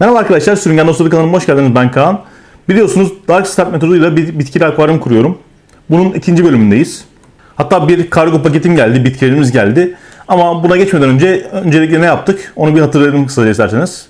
Merhaba arkadaşlar, Sürüngen Dostları kanalıma hoş geldiniz. Ben Kaan. Biliyorsunuz Dark Start metoduyla bir bitkili akvaryum kuruyorum. Bunun ikinci bölümündeyiz. Hatta bir kargo paketim geldi, bitkilerimiz geldi. Ama buna geçmeden önce öncelikle ne yaptık? Onu bir hatırlayalım kısaca isterseniz.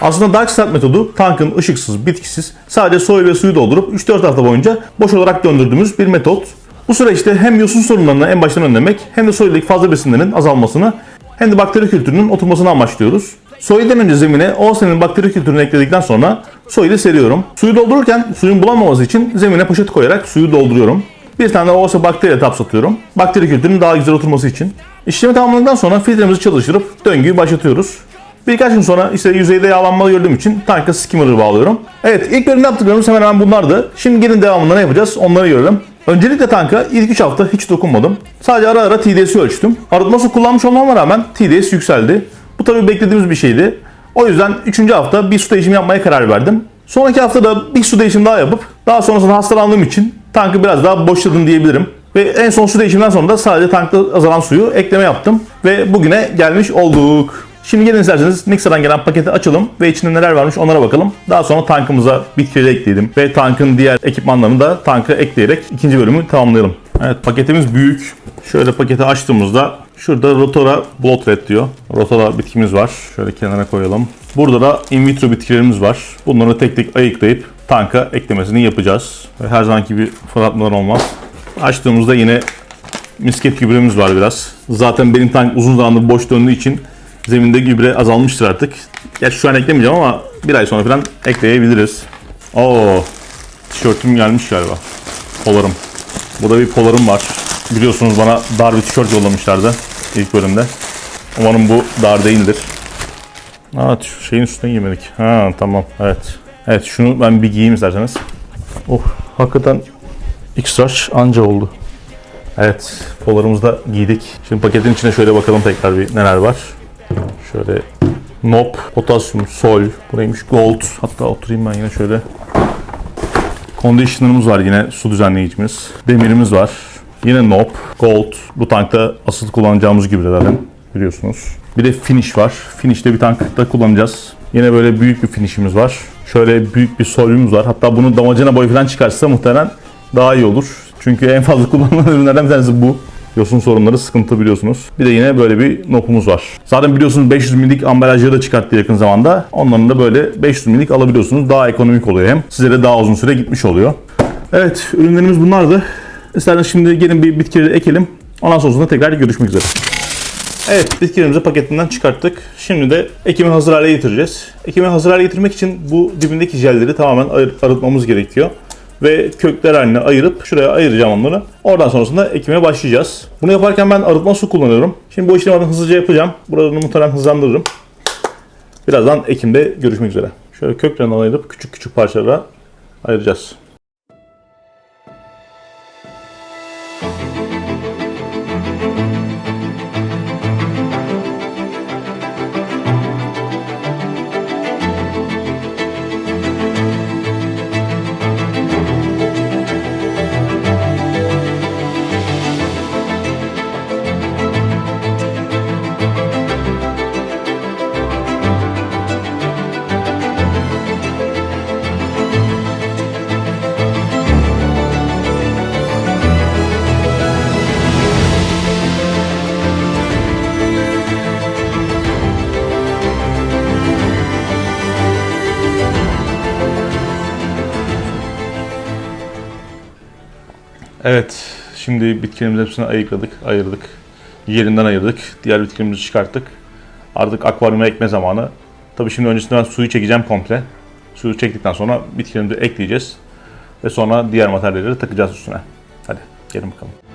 Aslında Dark Start metodu tankın ışıksız, bitkisiz, sadece soy ve suyu doldurup 3-4 hafta boyunca boş olarak döndürdüğümüz bir metot. Bu süreçte hem yosun sorunlarını en baştan önlemek hem de soydaki fazla besinlerin azalmasını hem de bakteri kültürünün oturmasını amaçlıyoruz. Soydan önce zemine Oosen'in bakteri kültürünü ekledikten sonra soyu seriyorum. Suyu doldururken suyun bulanmaması için zemine poşet koyarak suyu dolduruyorum. Bir tane de Oosa bakteri tap satıyorum. Bakteri kültürünün daha güzel oturması için. İşlemi tamamladıktan sonra filtremizi çalıştırıp döngüyü başlatıyoruz. Birkaç gün sonra işte yüzeyde yağlanma gördüğüm için tanka skimmer'ı bağlıyorum. Evet ilk bölümde yaptıklarımız hemen hemen bunlardı. Şimdi gelin devamında ne yapacağız onları görelim. Öncelikle tanka ilk 3 hafta hiç dokunmadım. Sadece ara ara TDS'i ölçtüm. Arıtma su kullanmış olmama rağmen TDS yükseldi. Bu tabii beklediğimiz bir şeydi. O yüzden 3. hafta bir su değişimi yapmaya karar verdim. Sonraki hafta da bir su değişimi daha yapıp daha sonrasında hastalandığım için tankı biraz daha boşladım diyebilirim. Ve en son su değişiminden sonra da sadece tankta azalan suyu ekleme yaptım. Ve bugüne gelmiş olduk. Şimdi gelin isterseniz Mixer'dan gelen paketi açalım ve içinde neler varmış onlara bakalım. Daha sonra tankımıza bitkileri ekleyelim ve tankın diğer ekipmanlarını da tanka ekleyerek ikinci bölümü tamamlayalım. Evet paketimiz büyük. Şöyle paketi açtığımızda şurada Rotora Bloodred diyor. Rotora bitkimiz var. Şöyle kenara koyalım. Burada da in vitro bitkilerimiz var. Bunları tek tek ayıklayıp tanka eklemesini yapacağız. Ve her zamanki bir fırlatmalar olmaz. Açtığımızda yine misket gübremiz var biraz. Zaten benim tank uzun zamandır boş döndüğü için zeminde gübre azalmıştır artık. Gerçi şu an eklemeyeceğim ama bir ay sonra falan ekleyebiliriz. Oo, tişörtüm gelmiş galiba. Polarım. Burada bir polarım var. Biliyorsunuz bana dar bir tişört yollamışlardı ilk bölümde. Umarım bu dar değildir. Aa şeyin üstüne giymedik. Ha tamam evet. Evet şunu ben bir giyeyim isterseniz. Oh hakikaten X-Large anca oldu. Evet polarımızı da giydik. Şimdi paketin içine şöyle bakalım tekrar bir neler var. Şöyle Nop, potasyum, sol, bu gold. Hatta oturayım ben yine şöyle. Conditioner'ımız var yine su düzenleyicimiz. Demirimiz var. Yine Nop, gold. Bu tankta asıl kullanacağımız gübrelerden biliyorsunuz. Bir de finish var. Finish'te bir tankta kullanacağız. Yine böyle büyük bir finish'imiz var. Şöyle büyük bir solyumuz var. Hatta bunu damacana boyu falan çıkarsa muhtemelen daha iyi olur. Çünkü en fazla kullanılan ürünlerden bir tanesi bu. Yosun sorunları sıkıntı biliyorsunuz. Bir de yine böyle bir nopumuz var. Zaten biliyorsunuz 500 milik ambalajları da çıkarttı yakın zamanda. Onların da böyle 500 milik alabiliyorsunuz. Daha ekonomik oluyor hem. Size de daha uzun süre gitmiş oluyor. Evet ürünlerimiz bunlardı. İsterseniz şimdi gelin bir bitkileri ekelim. Ondan sonrasında tekrar görüşmek üzere. Evet bitkilerimizi paketinden çıkarttık. Şimdi de ekimi hazır hale getireceğiz. Ekimi hazır hale getirmek için bu dibindeki jelleri tamamen arıtmamız gerekiyor. Ve kökler haline ayırıp şuraya ayıracağım onları. Oradan sonrasında ekime başlayacağız. Bunu yaparken ben arıtma su kullanıyorum. Şimdi bu işlemi hızlıca yapacağım. Buradan muhtemelen hızlandırırım. Birazdan ekimde görüşmek üzere. Şöyle köklerini ayırıp küçük küçük parçalara ayıracağız. Evet, şimdi bitkilerimizi hepsini ayıkladık, ayırdık. Yerinden ayırdık. Diğer bitkilerimizi çıkarttık. Artık akvaryuma ekme zamanı. Tabii şimdi öncesinde ben suyu çekeceğim komple. Suyu çektikten sonra bitkilerimizi ekleyeceğiz. Ve sonra diğer materyalleri takacağız üstüne. Hadi gelin bakalım.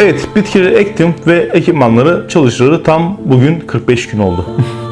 Evet bitkileri ektim ve ekipmanları çalıştırılı tam bugün 45 gün oldu.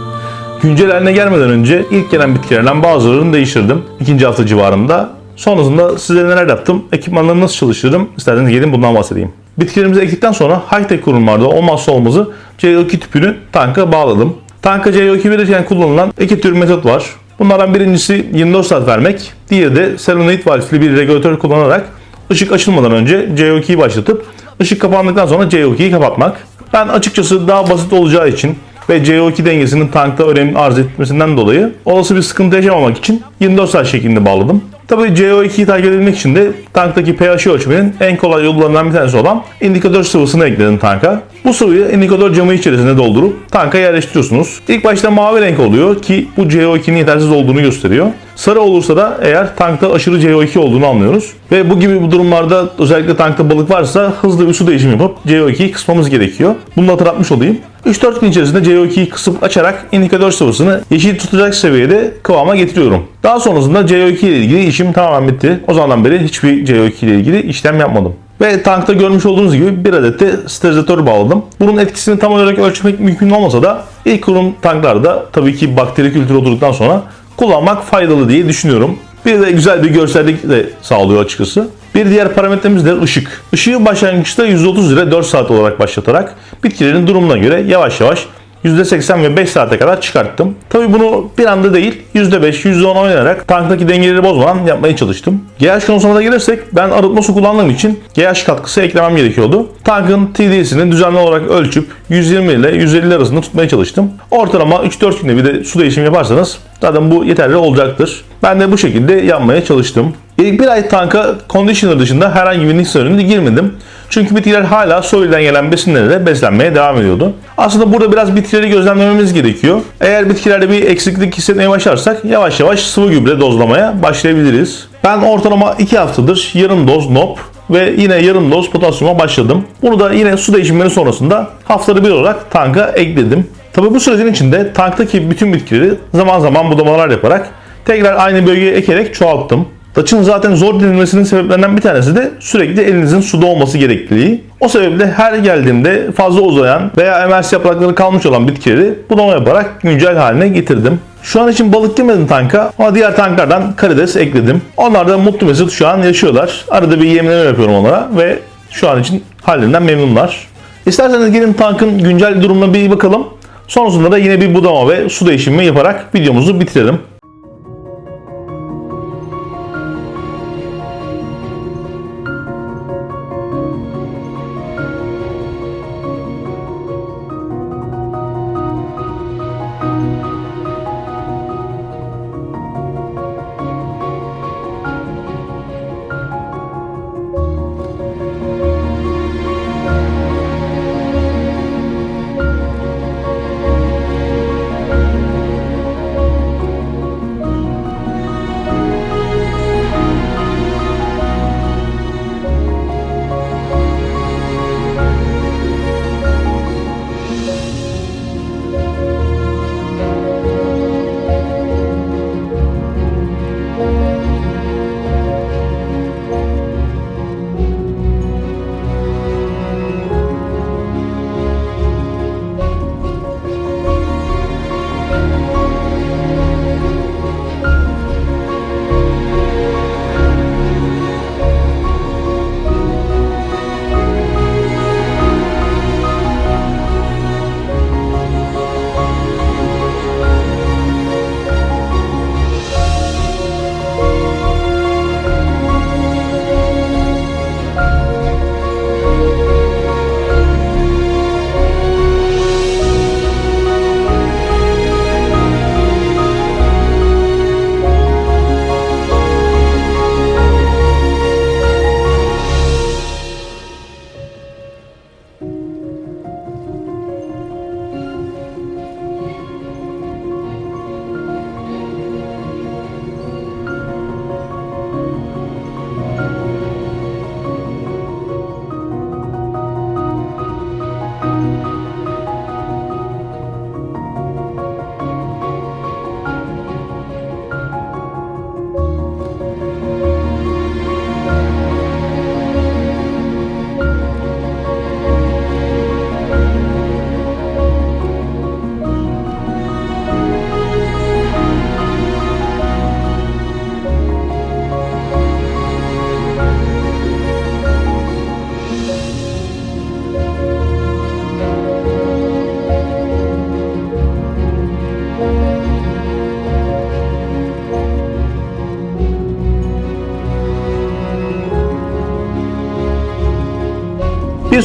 Güncel haline gelmeden önce ilk gelen bitkilerden bazılarını değiştirdim. ikinci hafta civarında. Sonrasında size neler yaptım, ekipmanları nasıl çalıştırdım isterseniz gelin bundan bahsedeyim. Bitkilerimizi ektikten sonra high-tech kurumlarda olmazsa olmazı CO2 tüpünü tanka bağladım. Tanka CO2 verirken kullanılan iki tür metot var. Bunlardan birincisi 24 saat vermek, diğeri de solenoid valfli bir regülatör kullanarak ışık açılmadan önce CO2'yi başlatıp ışık kapandıktan sonra CO2'yi kapatmak. Ben açıkçası daha basit olacağı için ve CO2 dengesinin tankta önemli arz etmesinden dolayı olası bir sıkıntı yaşamamak için 24 saat şeklinde bağladım. Tabii CO2'yi takip edebilmek için de tanktaki pH'i ölçmenin en kolay yollarından bir tanesi olan indikatör sıvısını ekledim tanka. Bu sıvıyı indikatör camı içerisine doldurup tanka yerleştiriyorsunuz. İlk başta mavi renk oluyor ki bu CO2'nin yetersiz olduğunu gösteriyor. Sarı olursa da eğer tankta aşırı CO2 olduğunu anlıyoruz. Ve bu gibi bu durumlarda özellikle tankta balık varsa hızlı bir su değişimi yapıp CO2'yi kısmamız gerekiyor. Bunu da hatırlatmış olayım. 3-4 gün içerisinde CO2'yi kısıp açarak indikatör sıvısını yeşil tutacak seviyede kıvama getiriyorum. Daha sonrasında CO2 ile ilgili işim tamamen bitti. O zamandan beri hiçbir CO2 ile ilgili işlem yapmadım. Ve tankta görmüş olduğunuz gibi bir adet de sterilizatör bağladım. Bunun etkisini tam olarak ölçmek mümkün olmasa da ilk kurum tanklarda tabii ki bakteri kültürü oturduktan sonra kullanmak faydalı diye düşünüyorum. Bir de güzel bir görsellik de sağlıyor açıkçası. Bir diğer parametremiz de ışık. Işığı başlangıçta 130 lira 4 saat olarak başlatarak bitkilerin durumuna göre yavaş yavaş %80 ve 5 saate kadar çıkarttım. Tabii bunu bir anda değil %5, %10 oynayarak tanktaki dengeleri bozmadan yapmaya çalıştım. GH konusuna da gelirsek ben arıtma su kullandığım için GH katkısı eklemem gerekiyordu. Tankın TDS'ini düzenli olarak ölçüp 120 ile 150 arasında tutmaya çalıştım. Ortalama 3-4 günde bir de su değişimi yaparsanız zaten bu yeterli olacaktır. Ben de bu şekilde yapmaya çalıştım. İlk bir ay tanka conditioner dışında herhangi bir ürünü girmedim. Çünkü bitkiler hala soyuldan gelen besinlerle beslenmeye devam ediyordu. Aslında burada biraz bitkileri gözlemlememiz gerekiyor. Eğer bitkilerde bir eksiklik hissetmeye başlarsak yavaş yavaş sıvı gübre dozlamaya başlayabiliriz. Ben ortalama 2 haftadır yarım doz NOP ve yine yarım doz potasyuma başladım. Bunu da yine su değişimleri sonrasında haftada bir olarak tanka ekledim. Tabi bu sürecin içinde tanktaki bütün bitkileri zaman zaman budamalar yaparak tekrar aynı bölgeye ekerek çoğalttım. Taçın zaten zor dinlenmesinin sebeplerinden bir tanesi de sürekli elinizin suda olması gerekliliği. O sebeple her geldiğimde fazla uzayan veya emersi yaprakları kalmış olan bitkileri budama yaparak güncel haline getirdim. Şu an için balık girmedim tanka ama diğer tanklardan karides ekledim. Onlar da mutlu mesut şu an yaşıyorlar. Arada bir yemleme yapıyorum onlara ve şu an için halinden memnunlar. İsterseniz gelin tankın güncel durumuna bir bakalım. Sonrasında da yine bir budama ve su değişimi yaparak videomuzu bitirelim.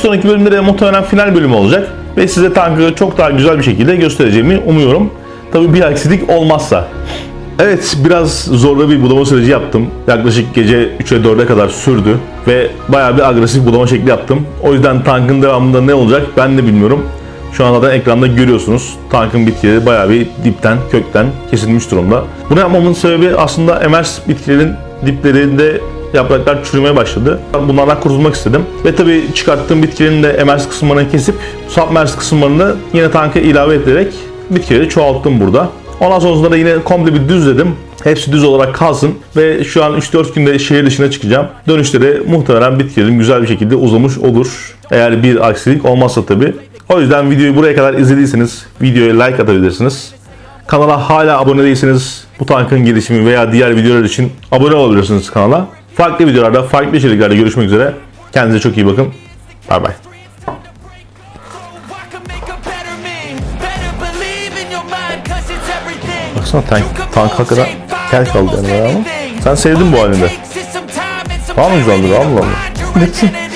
Sonraki bölümde de muhtemelen final bölümü olacak. Ve size tankı çok daha güzel bir şekilde göstereceğimi umuyorum. Tabii bir aksilik olmazsa. Evet biraz zorlu bir budama süreci yaptım. Yaklaşık gece 3'e 4'e kadar sürdü. Ve bayağı bir agresif budama şekli yaptım. O yüzden tankın devamında ne olacak ben de bilmiyorum. Şu anda da ekranda görüyorsunuz. Tankın bitkileri bayağı bir dipten, kökten kesilmiş durumda. Bunu yapmamın sebebi aslında emers bitkilerin diplerinde yapraklar çürümeye başladı. Bunlardan kurtulmak istedim. Ve tabii çıkarttığım bitkilerin de emers kısımlarını kesip submers kısımlarını yine tanka ilave ederek bitkileri çoğalttım burada. Ondan sonrasında da yine komple bir düzledim. Hepsi düz olarak kalsın ve şu an 3-4 günde şehir dışına çıkacağım. Dönüşte de muhtemelen bitkilerim güzel bir şekilde uzamış olur. Eğer bir aksilik olmazsa tabii. O yüzden videoyu buraya kadar izlediyseniz videoya like atabilirsiniz. Kanala hala abone değilseniz bu tankın gelişimi veya diğer videolar için abone olabilirsiniz kanala. Farklı videolarda, farklı içeriklerde görüşmek üzere. Kendinize çok iyi bakın. Bay bay. Baksana tank, tank hakikaten kel kaldı yani ama. Sen sevdin bu halinde. Daha mı güzeldi? clarity to Allah Allah.